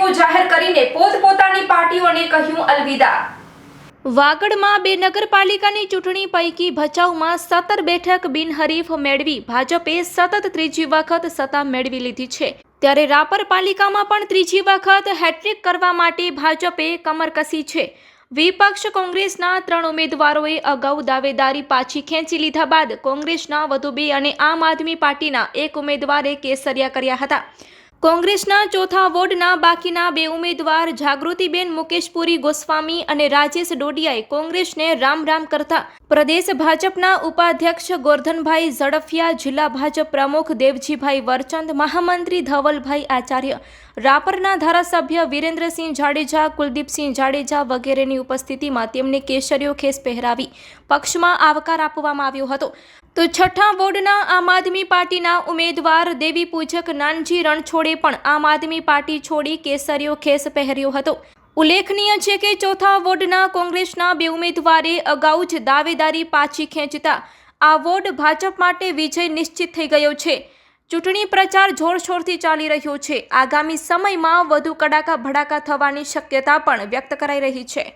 ટેકો જાહેર કરીને પોતપોતાની પાર્ટીઓને કહ્યું અલવિદા. વાગડમાં બે નગરપાલિકાની ચૂંટણી પૈકી ભચાઉમાં સત્તર બેઠક બિનહરીફ મેળવી ભાજપે સતત ત્રીજી વખત સત્તા મેળવી લીધી છે. ત્યારે રાપર પાલિકામાં પણ ત્રીજી વખત હેટ્રિક કરવા માટે ભાજપે કમર કસી છે. વિપક્ષ કોંગ્રેસના ત્રણ ઉમેદવારોએ અગાઉ દાવેદારી પાછી ખેંચી લીધા બાદ કોંગ્રેસના વધુ બે અને આમ આદમી પાર્ટીના એક ઉમેદવારે કેસરિયા કર્યા હતા. કોંગ્રેસના ચોથા વોર્ડના બાકીના બે ઉમેદવાર જાગૃતિબેન મુકેશપુરી ગોસ્વામી અને રાજેશ ડોડિયાએ કોંગ્રેસને રામ રામ કરતા પ્રદેશ ભાજપના ઉપાધ્યક્ષ ગોરધનભાઈ ઝડફિયા, જિલ્લા ભાજપ પ્રમુખ દેવજીભાઈ વરચંદ, મહામંત્રી ધવલભાઈ આચાર્ય, રાપરના ધારાસભ્ય વિરેન્દ્રસિંહ જાડેજા, કુલદીપસિંહ જાડેજા વગેરેની ઉપસ્થિતિમાં તેમને કેસરીયો ખેસ પહેરાવી પક્ષમાં આવકાર આપવામાં આવ્યો હતો. તો છઠ્ઠા વોર્ડના આમ આદમી પાર્ટીના ઉમેદવાર દેવી પૂજક નાનજી રણછોડે પણ આમ આદમી પાર્ટી છોડી કેસરીયો ખેસ પહેર્યો હતો. ઉલ્લેખનીય છે કે ચોથા વોર્ડના કોંગ્રેસના બે ઉમેદવારે અગાઉ જ દાવેદારી પાછી ખેંચતા આ વોર્ડ ભાજપ માટે વિજય નિશ્ચિત થઈ ગયો છે. ચૂંટણી પ્રચાર જોરશોરથી ચાલી રહ્યો છે. આગામી સમયમાં વધુ કડાકા ભડાકા થવાની શક્યતા પણ વ્યક્ત કરાઈ રહી છે.